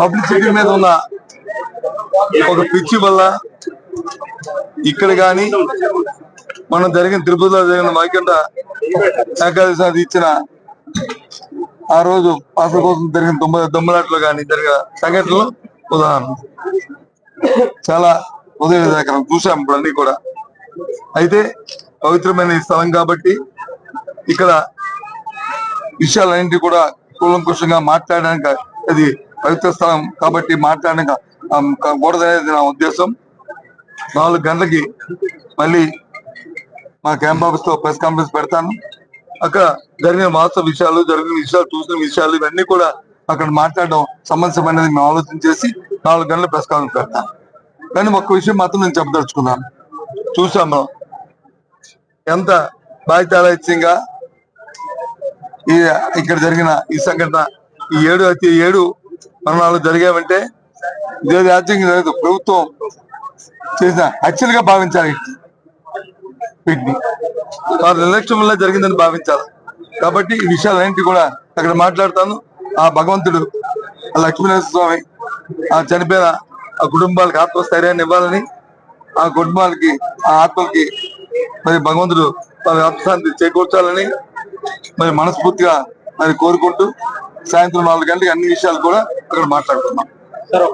Publicity మీద ఉన్న ఒక పిచ్చి వల్ల ఇక్కడ గాని మనం జరిగిన తిరుపతిలో జరిగిన వైకుంఠ ఏకాదశి అది ఇచ్చిన ఆ రోజు పాస కోసం జరిగిన దొమ్మ దొమ్మలాట్లో కానీ జరిగిన సంఘటనలు ఉదాహరణ. చాలా ఉదయం చూసాం ఇప్పుడు అన్ని కూడా. అయితే పవిత్రమైన స్థలం కాబట్టి ఇక్కడ విషయాలన్నింటి కూడా కూలంకుషంగా మాట్లాడడానికి అది పవిత్ర స్థలం కాబట్టి మాట్లాడడానికి కూడదనేది నా ఉద్దేశం. నాలుగు గంటలకి మళ్ళీ మా క్యాంప్ ఆఫీస్ ప్రెస్ కాన్ఫరెన్స్ పెడతాను. అక్కడ జరిగిన వాస్తవ విషయాలు జరిగిన విషయాలు చూసిన విషయాలు ఇవన్నీ కూడా అక్కడ మాట్లాడడం సమంజసమైనది మేము ఆలోచన చేసి నాలుగు గంటల ప్రెస్ కాన్ఫరెన్స్ పెడతాను కానీ ఒక్క విషయం మాత్రం నేను చెప్పదలుచుకున్నాను. చూసాము ఎంత బాధ్యతాలయంగా ఈ ఇక్కడ జరిగిన ఈ సంఘటన ఈ ఏడు అయితే ఏడు మరణాలు జరిగావంటే ఇదే రాజ్యాంగం జరగదు ప్రభుత్వం చేసిన హత్యలుగా భావించాలి. వీటిని. వారి నిర్లక్ష్యం వల్ల జరిగిందని భావించాలి. కాబట్టి ఈ విషయాలన్నింటి కూడా అక్కడ మాట్లాడతాను. ఆ భగవంతుడు ఆ లక్ష్మీనరసింహ స్వామి ఆ చనిపోయిన ఆ కుటుంబాలకు ఆత్మస్థైర్యాన్ని ఇవ్వాలని ఆ కుటుంబాలకి ఆ ఆత్మలకి మరి భగవంతుడు వారి ఆత్మశాంతి చేకూర్చాలని మరి మనస్ఫూర్తిగా మరి కోరుకుంటూ సాయంత్రం నాలుగు గంటలకు అన్ని విషయాలు కూడా అక్కడ మాట్లాడుతున్నాం సార్